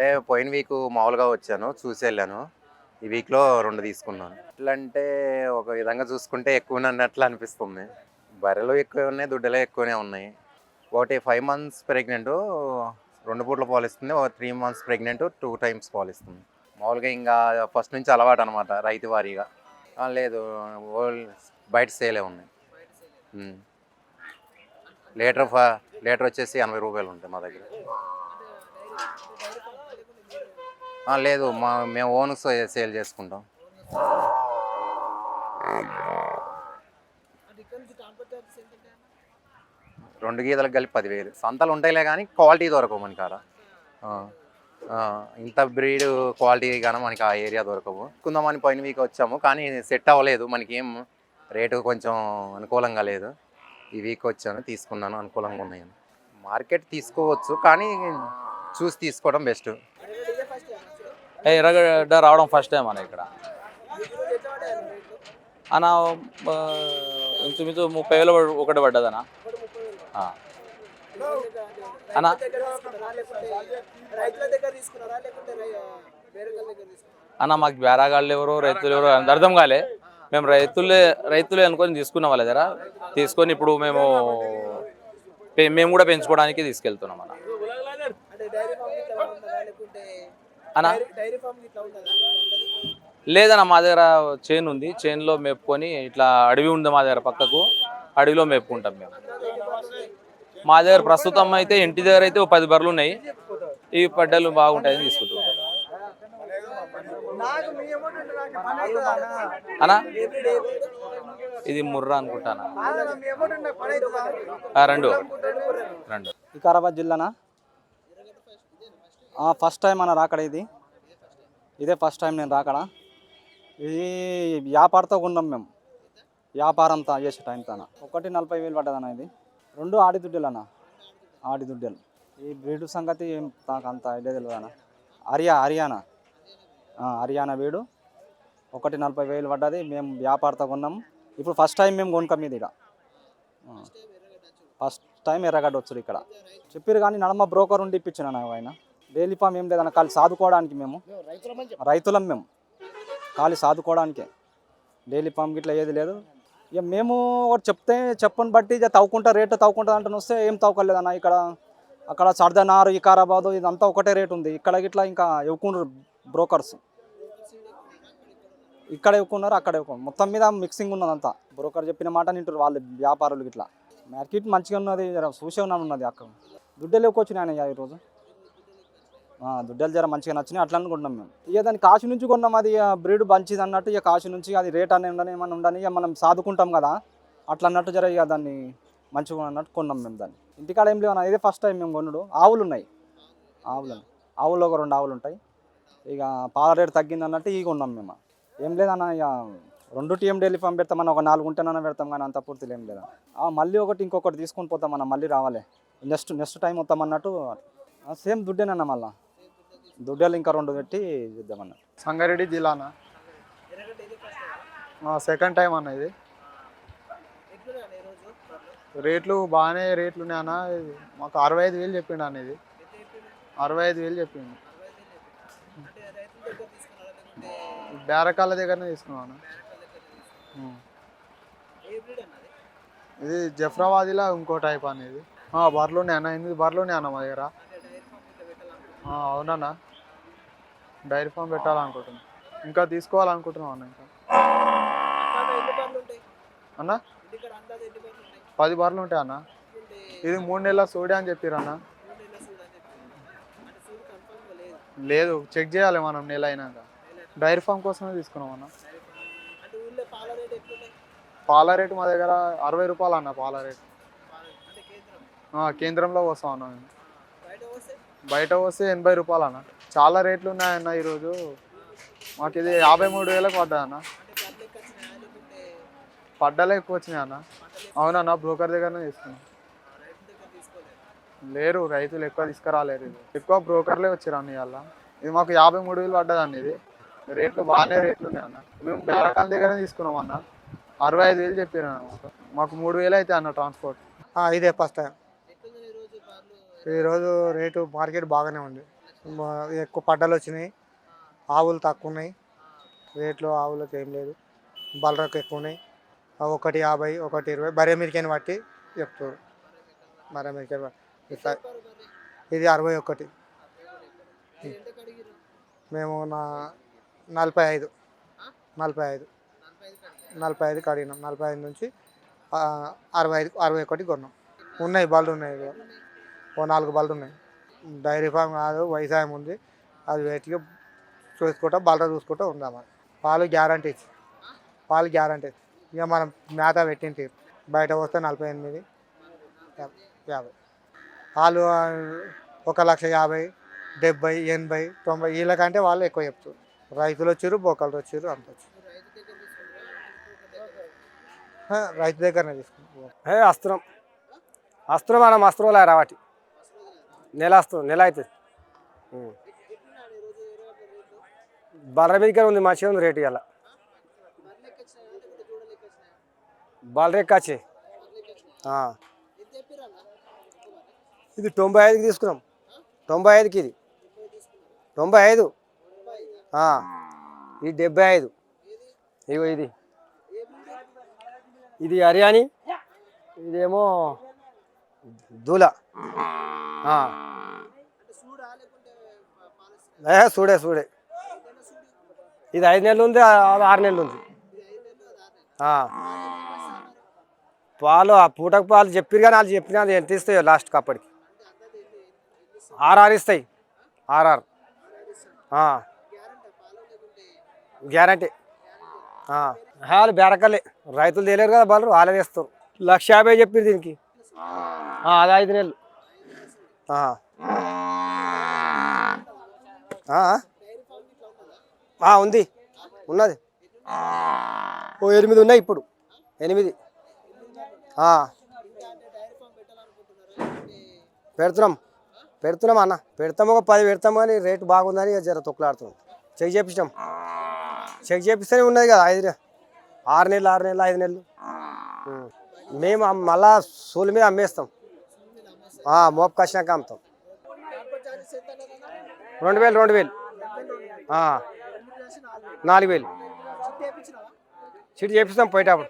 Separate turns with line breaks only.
అంటే పోయిన వీక్ మామూలుగా వచ్చాను చూసి వెళ్ళాను. ఈ వీక్లో రెండు తీసుకున్నాను. ఎట్లా అంటే ఒక విధంగా చూసుకుంటే ఎక్కువ అన్నట్లు అనిపిస్తుంది. బర్రెలు ఎక్కువ ఉన్నాయి దుడ్డలు ఎక్కువనే ఉన్నాయి. ఒకటి ఫైవ్ మంత్స్ ప్రెగ్నెంట్ రెండు పూట్ల పాలిస్తుంది. ఒక three months pregnant two times పాలిస్తుంది. మామూలుగా ఇంకా ఫస్ట్ నుంచి అలవాటు అనమాట రైతు వారీగా. లేదు బయట సేలే ఉన్నాయి. లీటర్ ఫ లీటర్ వచ్చేసి ఎనభై రూపాయలు ఉంటాయి మా దగ్గర. లేదు మా మేము ఓన్ సేల్ చేసుకుంటాం. రెండు గీతలకు కలిపి పదివేలు. సంతలు ఉంటాయిలే కానీ క్వాలిటీ దొరకవు మనకి ఆడ ఇంత బ్రీడ్ క్వాలిటీ కానీ మనకి ఆ ఏరియా దొరకవు. కుందామని పోయిన వీక్ వచ్చాము కానీ సెట్ అవ్వలేదు. మనకి ఏం రేటు కొంచెం అనుకూలంగా లేదు. ఈ వీక్ వచ్చాను తీసుకున్నాను అనుకూలంగా ఉన్నాయని మార్కెట్ తీసుకోవచ్చు కానీ చూసి తీసుకోవడం బెస్ట్.
ఎర్రగడ్డ రావడం ఫస్ట్ టైం అన్న ఇక్కడ. అన్న ఇంచుమించు ముప్పై వేలు ఒకటి పడ్డదన్న? అన్న. అన్న మాకు బేరాగాళ్ళు ఎవరు రైతులు ఎవరు అర్థం కాలే. మేము రైతులే రైతులే అనుకొని తీసుకున్నాం వాళ్ళ దగ్గర తీసుకొని ఇప్పుడు మేము పె- మేము కూడా పెంచుకోవడానికి తీసుకెళ్తున్నాం అన్న.
ఉంటది.
లేదన్న మా దగ్గర చైన్ ఉంది. చైన్లో మేపుకొని ఇట్లా అడవి ఉంది మా దగ్గర పక్కకు. అడవిలో మేపుకుంటాం మేము. మా దగ్గర ప్రస్తుతం అయితే ఇంటి దగ్గర అయితే ఓ పది బర్రెలు ఉన్నాయి. ఈ పడ్డలు బాగుంటాయని తీసుకుంటాం అనా ఇది ముర్రా అనుకుంటానా? ఆ, రెండు. రెండు.
వికారాబాద్ జిల్లానా? ఫస్ట్ టైం అన్న రాకడ ఇది? ఇదే ఫస్ట్ టైం నేను రాకడ? ఇది వ్యాపారతో కొన్నాం మేము. వ్యాపారంతో చేసే టైం తన? ఒకటి నలభై వేలు పడ్డదన్న ఇది. రెండు ఆడి దుడ్డలు అన్న ఆడి దుడ్డలు ఈ బ్రీడు సంగతి నాకు అంత ఇదే తెలియదు అన్న హరియా హర్యానా? హర్యానా వీడు. ఒకటి నలభై వేలు పడ్డది. మేము వ్యాపారతో కొన్నాం ఇప్పుడు ఫస్ట్ టైం మేము కొనుక్కాం ఇది ఇక ఫస్ట్ టైం ఎర్రగడ్డ వచ్చారు ఇక్కడ. చెప్పారు కానీ నడమ బ్రోకర్ ఉండి ఇప్పించిన ఆయన. డైలీ ఫామ్ ఏం లేదన్న ఖాళీ సాదుకోవడానికి మేము. రైతులం మేము. ఖాళీ సాదుకోవడానికే. డైలీ ఫామ్ గిట్లా ఏది లేదు. ఇక మేము ఒకటి చెప్తే చెప్పని బట్టి ఇక తవ్వుకుంటా రేటు తవ్వుకుంటా అంటే వస్తే ఏం తవ్వుకోలేదన్న ఇక్కడ. అక్కడ సర్దనారు వికారాబాదు ఇదంతా ఒకటే రేటు ఉంది. ఇక్కడ గిట్లా ఇంకా ఎక్కువ బ్రోకర్స్. ఇక్కడ ఎవ్వుకున్నారు అక్కడ ఎక్కువ మొత్తం మీద మిక్సింగ్ ఉన్నదంతా బ్రోకర్ చెప్పిన మాట నింటారు వాళ్ళు వ్యాపారులు గిట్ల. మార్కెట్ మంచిగా ఉన్నది జర చూసే ఉన్నది అక్కడ దుడ్డలు ఎక్కువ వచ్చినాయి ఈరోజు. దుడ్డలు జర మంచిగా నచ్చినాయి అట్లా అనుకుంటున్నాం మేము. ఇక దాని కాశీ నుంచి కొన్నాం అది బ్రీడ్ మంచిది అన్నట్టు ఇక కాశీ నుంచి అది రేట్ అనే ఉండని ఏమన్నా ఉండని ఇక మనం సాదుకుంటాం కదా అట్లా అన్నట్టు జర ఇక దాన్ని మంచిగా అన్నట్టు కొన్నాం మేము దాన్ని. ఇంటికాడ ఏం లేవన్నా అన్న ఇదే ఫస్ట్ టైం మేము కొనుడు. ఆవులు ఉన్నాయి. ఆవులు ఆవులు ఒక రెండు ఆవులు ఉంటాయి. ఇక పాల రేటు తగ్గింది అన్నట్టు ఇవి కొన్నాం మేము. ఏం లేదన్న ఇక రెండు టీఎం డైలీ ఫామ్ పెడతామని ఒక నాలుగు ఉంటేనన్నా పెడతాం కానీ అంత పూర్తిలో ఏం లేదా మళ్ళీ ఒకటి ఇంకొకటి తీసుకొని పోతామన్నా మళ్ళీ రావాలి. నెక్స్ట్ నెక్స్ట్ టైం వస్తాం అన్నట్టు సేమ్ దుడ్డేనన్న మళ్ళీ. దుడ్డలు ఇంకా రెండు పెట్టి చూద్దామన్న.
సంగారెడ్డి జిల్లానా? సెకండ్ టైం అన్న ఇది. రేట్లు బాగానే రేట్లు ఉన్నాయి అన్న. ఇది మాకు అరవై ఐదు వేలు చెప్పిండు అన్న ఇది. అరవై ఐదు వేలు చెప్పిండు. బేరకాల దగ్గరనే తీసుకున్నాను అన్న. ఇది జఫ్రాబాదీలా ఇంకో టైప్ అనేది ఇది. బర్రెలు ఉన్నాయి అన్న. ఎనిమిది బర్రెలు ఉన్నాయి అన్న మా దగ్గర. అవునన్నా డైరీ ఫామ్ పెట్టాలనుకుంటున్నాం. ఇంకా తీసుకోవాలనుకుంటున్నాం అన్న ఇంకా? అన్న? పది బర్రెలు ఉంటాయి అన్న? ఇది మూడు నెలల సోడి అని చెప్పారు అన్న.
లేదు
చెక్ చేయాలి మనం నెల అయినాక. డైరీ ఫామ్ కోసమే తీసుకున్నాం అన్న.
పాల రేట్
రేటు మా దగ్గర అరవై రూపాయలు అన్న పాల రేటు. కేంద్రంలో వస్తాం అన్న
బయట వస్తే
బయట వస్తే ఎనభై రూపాయలు అన్న. చాలా రేట్లు ఉన్నాయన్న ఈరోజు. మాకు ఇది యాభై మూడు వేలకు పడ్డా అన్న పడ్డలే ఎక్కువ వచ్చినాయి అన్న అవునన్నా బ్రోకర్ దగ్గరనే తీసుకున్నాం. లేరు రైతులు ఎక్కువ తీసుకురాలేరు ఇది ఎక్కువ బ్రోకర్లే వచ్చారు అన్న ఇవాళ. ఇది మాకు యాభై మూడు వేలు పడ్డదండి ఇది. రేట్లు బాగానే రేట్లు ఉన్నాయి అన్న మేము బేరకాల దగ్గరనే తీసుకున్నాం అన్న అరవై ఐదు వేలు చెప్పారు అన్న మాకు. మాకు మూడు వేలు అయితే అన్న ట్రాన్స్పోర్ట్.
ఇదే ఫస్ట్ టైం.
ఈరోజు
రేటు మార్కెట్ బాగానే ఉంది. ఎక్కువ పడ్డలు వచ్చినాయి. ఆవులు తక్కువ ఉన్నాయి రేట్లు ఆవులకు ఏం లేదు. బలరకు ఎక్కువ ఉన్నాయి ఒకటి యాభై ఒకటి ఇరవై బరే మిరికని బట్టి చెప్తారు బరే మిరికని ఇట్లా ఇది అరవై ఒకటి. మేము నా నలభై ఐదు. నలభై ఐదు.
నలభై ఐదు అడిగినాం
నలభై ఐదు కడిగినాం. నలభై ఐదు నుంచి అరవై ఐదు అరవై ఒకటి కొన్నాం. ఉన్నాయి బళ్ళు ఉన్నాయి. ఓ నాలుగు బళ్ళు ఉన్నాయి. డైరీ ఫామ్ కాదు వ్యవసాయం ఉంది. అది వెతికి చూసుకుంటా బలరా చూసుకుంటూ ఉందామని పాలు గ్యారంటీ పాలు గ్యారంటీ ఇక మనం మేత పెట్టింటి బయట వస్తే నలభై ఎనిమిది యాభై. పాలు ఒక లక్ష యాభై డెబ్బై ఎనభై తొంభై వీళ్ళకంటే వాళ్ళు ఎక్కువ చెప్తారు. రైతులు వచ్చారు బొక్కలు వచ్చారు అంత
రైతు
దగ్గరనే తీసుకున్నాం
అస్త్రం. అస్త్రం మనం అస్త్రం రావాటి నెల వస్తుంది నెల అవుతుంది. బలరా దగ్గర ఉంది మంచిగా ఉంది రేటు ఇవాళ.
బలరెక్కాచి
ఇది తొంభై ఐదుకి తీసుకున్నాం. తొంభై ఐదుకి ఇది. తొంభై ఐదు. ఇది డెబ్బై ఐదు. ఇగో ఇది. ఇది హర్యానీ. ఇదేమో దూల. ఏ చూడే చూడే ఇది ఐదు నెలలు ఉంది ఆరు నెలలు ఉంది. పాలు ఆ పూటకు పాలు చెప్పారు కానీ వాళ్ళు చెప్పినా అది ఎంత ఇస్తాయో లాస్ట్కి అప్పటికి. ఆర్ఆర్ ఇస్తాయి. R R.
గ్యారంటీ.
వాళ్ళు బేరకలే రైతులు తెలియరు కదా బలరు వాళ్ళే తెస్తారు. లక్ష యాభై చెప్పారు దీనికి. అది ఐదు నెలలు ఆ. ఆ,
డైరీ ఫామ్ ఇట్లా ఉంటుందా
ఆ, ఉంది. ఉన్నది. ఓ ఎనిమిది ఉన్నాయి ఇప్పుడు. ఎనిమిది. పెడుతున్నాం. పెడుతున్నాం అన్న. పెడతాం ఒక పది పెడతాం కానీ రేటు బాగుందని ఇక జర తొక్కులాడుతున్నాం. చెక్ చేపించాం చెక్ చేపిస్తేనే ఉన్నది కదా ఐదు ఆరు నెలలు ఆరు నెలలు ఐదు నెలలు. మేము మళ్ళా సోలు మీద అమ్మేస్తాం. మోపకాసినాక అమ్ముతాం రెండు వేలు రెండు వేలు.
నాలుగు వేలు. చిట్టు
చేపిస్తాం పోయేటప్పుడు.